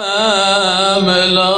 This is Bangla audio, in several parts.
Mela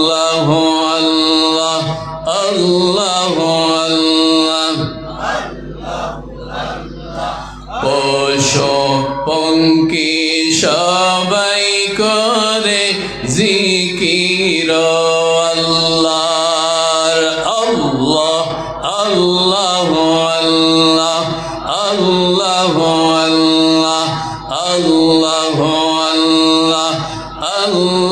الله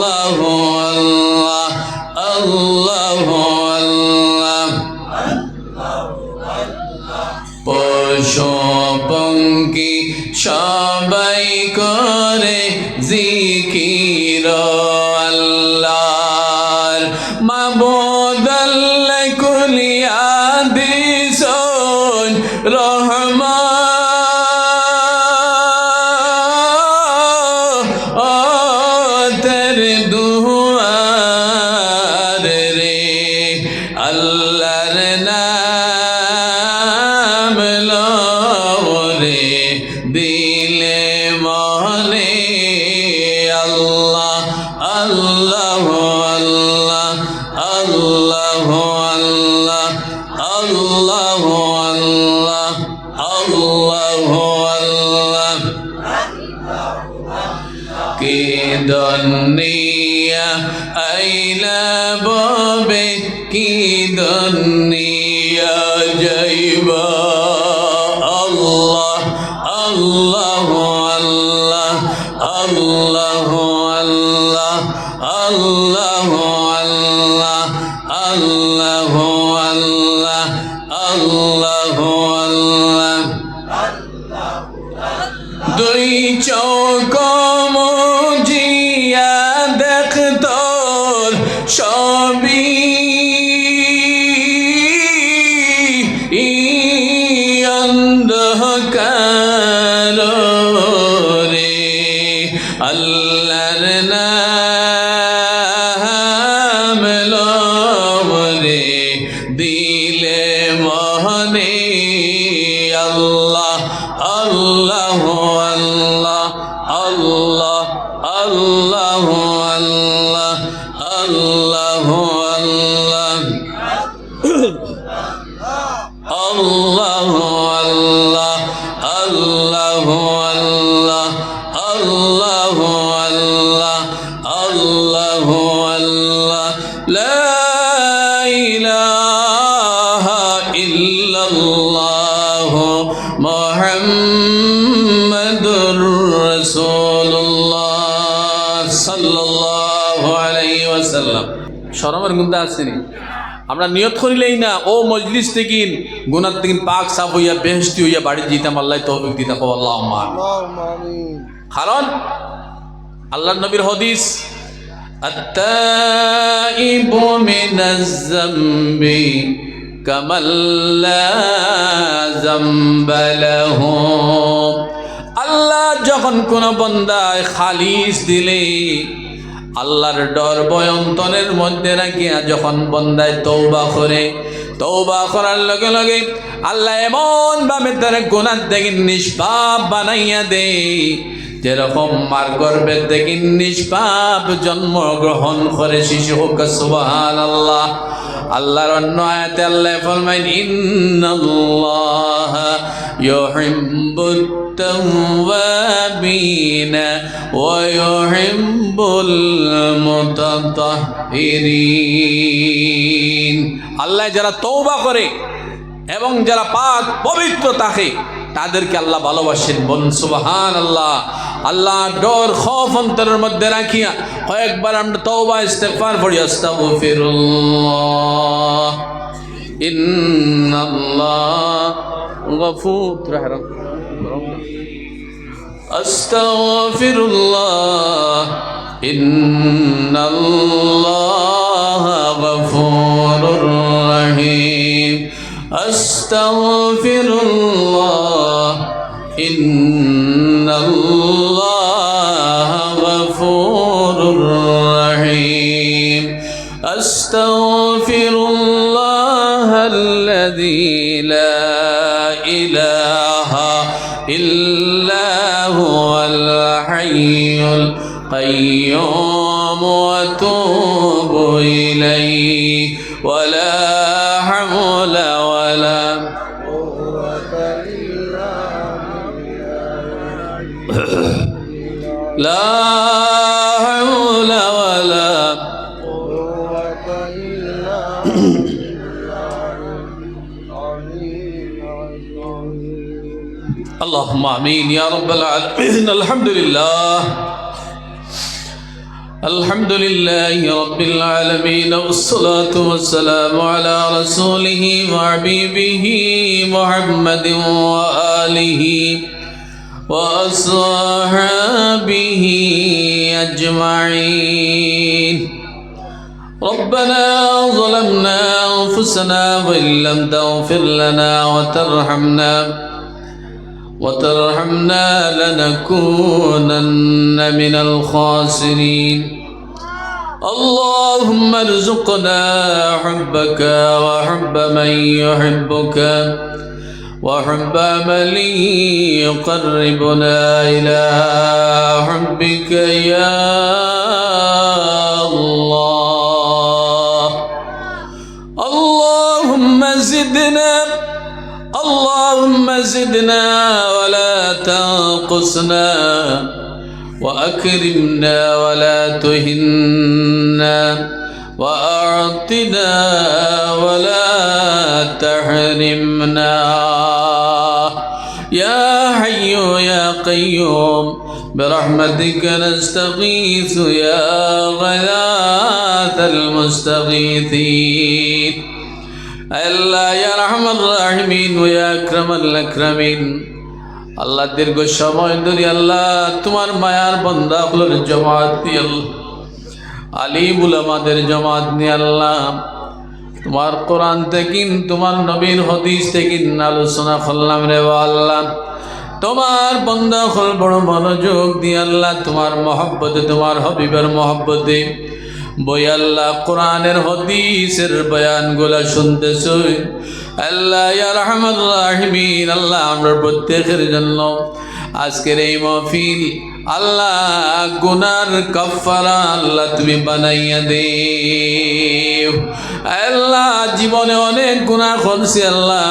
عقيد النية أي لا بابك كيد النية মহনে শরমের গুন্দা আসেনি আমরা নিয়ত করিলেই না ও মজলিস থেকে গুনার থেকে পাক সাফ হইয়া বেহস্তি হইয়া বাড়ি যেতাম আল্লাহ তৌফিক দিতা কো আল্লাহ আম্মান কারণ আল্লাহ নবীর হদিস التائب من الذنب كمن لا ذنب له আল্লাহ যখন কোন বন্দায় খালিস দিলে আল্লাহর ডর বয়ন্তনের মধ্যে রাখিয়া যখন বন্দায় তৌবা করে তৌবা করার লগে লগে আল্লাহ এমন ভাবে তার গুণার দেখি নিষ্পাপ বানাইয়া দে যেরকম মার গর্ভের দেখি নিষ্পাপ জন্মগ্রহণ করে শিশু হোক সুবাহান আল্লাহ আল্লাহর অন্য আয়াতে আল্লাহ ফরমাইন ইন্নাল্লাহ ইউহিব্বুত التوابين ويحب المتطهرين আল্লাহ যারা তৌবা করে এবং যারা পাক পবিত্র থাকে তাদেরকে আল্লাহ ভালোবাসেন বলুন সুবাহান আল্লাহ আল্লাহ ডর খফ অন্তরের মধ্যে রাখিয়া কয়েকবার আমরা তওবা ইস্তেগফার পড়ি আস্তাগফিরুল্লাহ ইন্নাল্লাহ গফুর রাহরাম أستغفر الله إن الله غفور رحيم أستغفر الله إن الله لا حول ولا اللهم آمين يا رب العالمين. الحمد لله. الحمد لله رب العالمين. والصلاة والسلام على رسوله وحبيبه محمد وآله. وأصحابه أجمعين. ربنا ظلمنا أنفسنا وإن لم تغفر لنا وترحمنا وترحمنا لنكونن من الخاسرين. اللهم ارزقنا حبك وحب من يحبك. وحب عمل يقربنا إلى حبك يا الله. اللهم زدنا اللهم زدنا ولا تنقصنا وأكرمنا ولا تهنا وأعطنا ولا تحرمنا. قيوم برحمتك نستغيث يا غياث المستغيثين আল্লাহ ইয়া রহমান রাহিমিন ও ইয়া আকরামাল আকরামিন আল্লাহ দীর্ঘ সময় ধরে আল্লাহ তোমার মায়ার বন্দা হলোর জমাত দিয়ে আল্লাহ আলিমুল আমাদের জমাত নিয়ে আল্লাহ তোমার কোরআন থেকিন তোমার নবীর হদিস থেকিন আলোচনা করলাম রে ও আল্লাহ তোমার বন্দা হল বড় মনোযোগ দিয়ে আল্লাহ তোমার মহব্বতে, তোমার হবিবের মহব্বতে বই আল্লাহ কোরআনের হদিসের বয়ানগুলা শুনতেছ। আল্লাহ ইয়া রহমান, আল্লাহ আমরা প্রত্যেকের জন্য আজকের এই মহফিল আল্লাহ গুনার কফারা আল্লাহ তুমি বানাইয়া দে আল্লাহ জীবনে অনেক গুণা করছি আল্লাহ।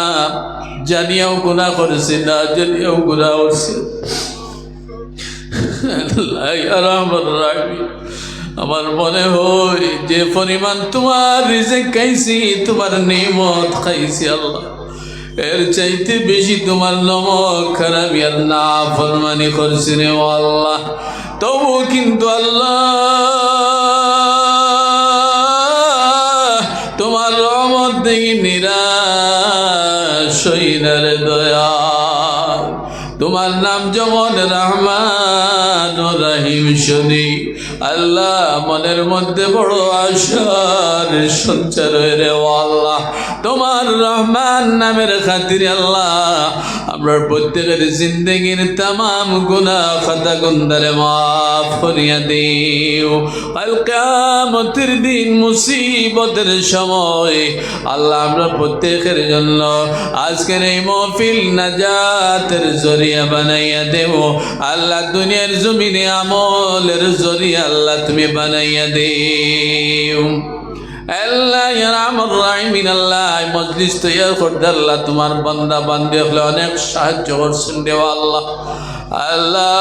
জানিয়াও গুণা করছি, না জানিয়াও গুণা করছি। আল্লাহ আমার মনে হয় যে পরিমাণ তোমার রিজেক খাইছি, তোমার নিমত খাইছি আল্লাহ। এর চাইতে বেশি তোমার নমক খারাপ ফরমানি করছি রে আল্লাহ। তবু কিন্তু আল্লাহ হইনারে দয়া তোমার নাম যেমন রহমান রহিম শুনি আল্লাহ মনের মধ্যে বড় আশার সঞ্চার রে আল্লাহ। তোমার রহমান নামের খাতির আল্লাহ, আমরা প্রত্যেকের জিন্দগির তাম গুনা খাতা গুন্দারে মাফ করিয়া দিও। দিন মুসিবতের সময় আল্লাহ, আমরা প্রত্যেকের জন্য আজকের এই মহফিল নাজাতের জরিয়া বানাইয়া দেব। আল্লাহ, দুনিয়ার জমিনে আমলের জরিয়া আল্লাহ তুমি বানাইয়া দেও। আল্লাহ, ইয়া রাহমান, আল্লাহ মজলিস তৈয়ার তোমার বান্দা বান্দি হলে অনেক সাহায্য করছেন দেওয়া আল্লাহ। আল্লাহ,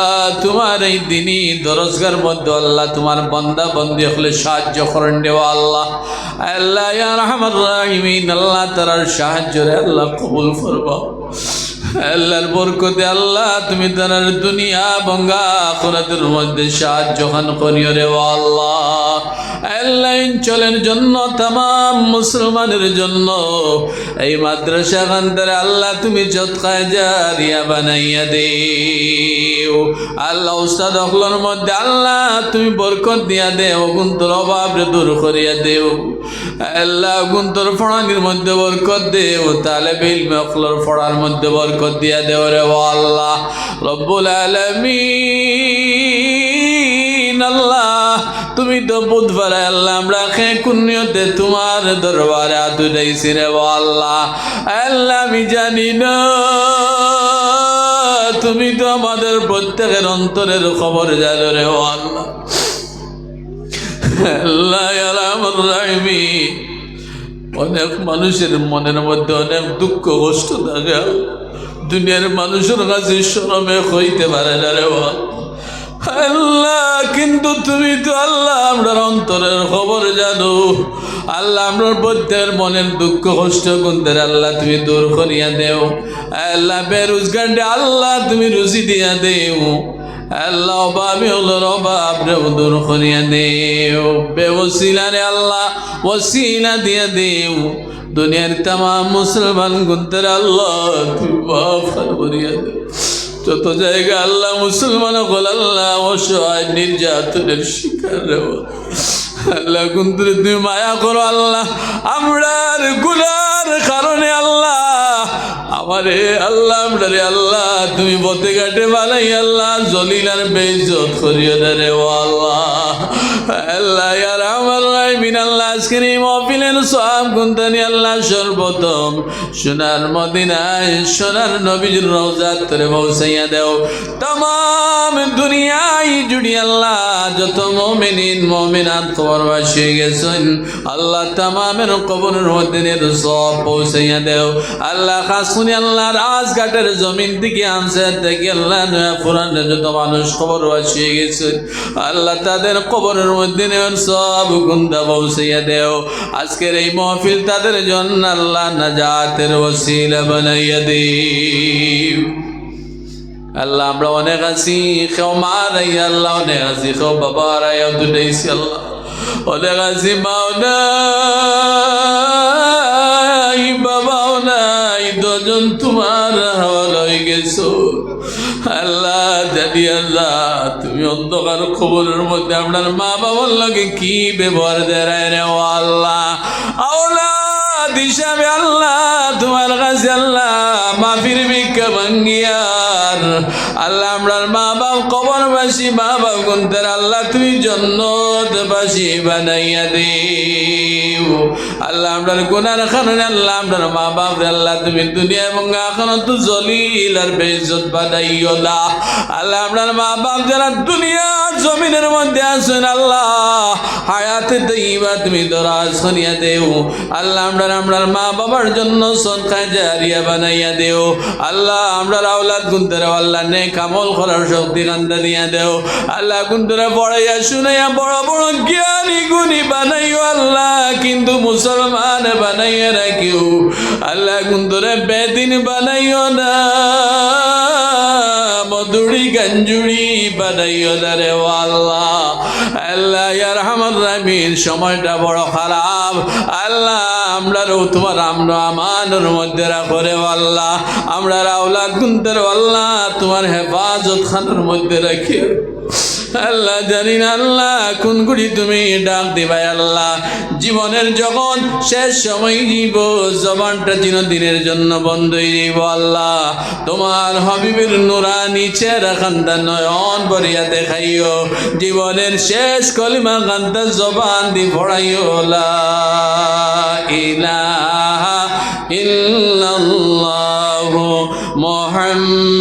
তোমার এই দিনই দরজগার মধ্যে আল্লাহ তোমার বন্দা বন্দি হলে সাহায্য করেন দেওয়া আল্লাহ। আল্লাহ রহমান রাহিমিন, আল্লাহ তারার সাহায্যরে আল্লাহ কবুল করব। আল্লাহর বরকতে আল্লাহ, তুমি তার দুনিয়া বঙ্গা আখরাতের মধ্যে সাহায্য খান করিও রে আল্লাহ। আল্লাহ জন্য তাম মুসলমানের জন্য, এই মাদ্রাসা খান্তারে আল্লাহ, তুমি জারিয়া বানাইয়া দেও। আল্লাহ, উস্তাদ অকলর মধ্যে আল্লাহ, তুমি বরকত দিয়া দেও গুন্তর অভাব দূর করিয়া দেও। আল্লাহ গুন্তর ফড়ানির মধ্যে বরকত দেও তাহলে বিল মকলর ফড়ার মধ্যে বরকত দিয়া দেও রে ও আল্লাহ। রব্বুল আলমিন, আল্লাহ, তুমি তো বুধবার আল্লাহ, আমরা খে কুন্যতে তোমার দরবারে আদুরাইছি রে ও আল্লাহ। আল্লাহ, আমি জানি না, তুমি তো আমাদের প্রত্যেকের অন্তরের খবর জানো রে ও আল্লাহ। অনেক মানুষের মনের মধ্যে অনেক দুঃখ, কষ্ট থাকে। দুনিয়ার মানুষের কাছে সরমে হইতে পারে না রে আল্লাহ, কিন্তু তুমি তো আল্লাহ, আমরার অন্তরের খবর জানো। আল্লাহ, আমরার প্রত্যেকের মনের দুঃখ, কষ্ট গুনদের আল্লাহ তুমি দূর করিয়া দেও। আল্লাহ বেরোজগার আল্লাহ তুমি রুচি দিয়া দেও। আল্লাহ অভাবী হলো অভাব দূর করিয়া দেও। বেওসিলা রে আল্লাহ, ওসিলা দিয়া দেও। দুনিয়ার তামাম মুসলমান গুনতের আল্লাহ, তুমি করিয়া দেও। যত জায়গা আল্লাহ মুসলমান হল, আল্লাহ অসহায় নির্যাতনের শিকার আল্লাহ কিন্তু তুমি মায়া করো আল্লাহ, আমরারগুলার কারণে আল্লাহ আমারে আল্লাহ আমরারে আল্লাহ, তুমি বতে ঘাটে বালাই আল্লাহ, জলিলার বেইজ্জত করিও না রে আল্লাহ। আল্লাহ ইয়ার আমার রাইমিন আল্লাহ, আজকের এই মহফিলের সব গুন্তানি আল্লাহ সর্বপ্রথম সোনার মদিনায় সোনার নবীর রওজাত তোরে পৌঁছাইয়া দেও। তাম আল্লাহ, যত গেছেন। আল্লাহ মধ্যে সব দেও। আল্লাহ আল্লাহ, রাজঘাটের জমিন থেকে আনছে আল্লাহ নয়া যত মানুষ কবর বাসি গেছে আল্লাহ তাদের কবরের মধ্যে সব গুন্দা পৌঁছাইয়া দেও। আজকের এই মহফিল তাদের জন্য আল্লাহ নাজাতের ওসিলা বানাইয়া দিও। আল্লাহ, আমরা অনেক আছি, কেউ মা রাই আল্লাহ অনেক আছি, কেউ বাবা রাই দুটাইছি আল্লাহ। অনেক আছি, মাও নাই, বাবাও নাই, দুজন তোমার হাওয়াল হয়ে গেছো। আল্লাহ, জানি আল্লাহ, তুমি অন্ধকার খবরের মধ্যে আপনার মা বাবার লগে কি ব্যবহার দেয় রে আল্লাহ? হিসাবে আল্লাহ, তোমার কাছে আল্লাহ, মাফির ভিক্ষা ভাঙ্গিয়ার আল্লাহ আমরার মা বাপ কবরবাসী মা বাপ গুনতের আল্লাহ তুই জন্নতবাসী বানাইয়া দিও। আল্লাহ আমরার গুনার কারণে আল্লাহ আমরার মা বাপ আল্লাহ তুমি দুনিয়া এবং এখন তো জলিল আর বেজত বানাইও না। আল্লাহ আমরার মা বাপ যারা দুনিয়া জমিনের মধ্যে আছেন আল্লাহ। হায়াতে দইবা তুমি দরাজ করিয়া দেও। আল্লাহ, আমরার আমরার মা বাবার জন্য সদকায় জারিয়া বানাইয়া দেও। আল্লাহ, আমরার আওলাদ গুনতের আল্লাহ নে কামল করার শক্তি কান্দা দিয়া দেও। আল্লাহ গুনতেরা পড়াইয়া শুনাইয়া বড় বড় জ্ঞানী গুণী বানাইও আল্লাহ, কিন্তু মুসলমান বানাইয়া রাখিও। আল্লাহ গুন্তরে বেদিন বানাইও না। মধুরি গঞ্জুড়ি বানাইও না রে আল্লাহ। আল্লাহ ইয়ার রহমান রামিন সময়টা বড় খারাপ। আল্লাহ, আমরা তোমার আমরা আমানোর মধ্যে রাখো রে আল্লাহ। আমরা রাউলাদ গুন্তর আল্লাহ, তোমার হেফাজত খানের মধ্যে রাখি। আল্লাহ জানি না আল্লাহ কোন গুড়ি তুমি, ডাক দিবাই আল্লাহ। জীবনের যখন শেষ সময় জীব জবানটা দিনের জন্য বন্ধ হয়ে যাইব আল্লাহ। তোমার হবিবের নোরা নিচে রাখান্তা নয়ন বরিয়া দেখাইও। জীবনের শেষ কলিমা কান্তা জবান দি ভরাইও। ইলাহা ইল্লাল্লাহ মুহাম্মাদুর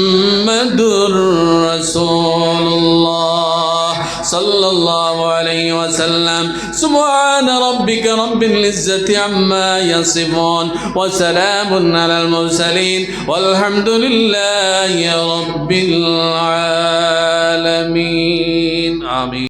الله عليه وسلم سبحان ربك رب العزة عما يصفون وسلام على المرسلين والحمد لله رب العالمين آمين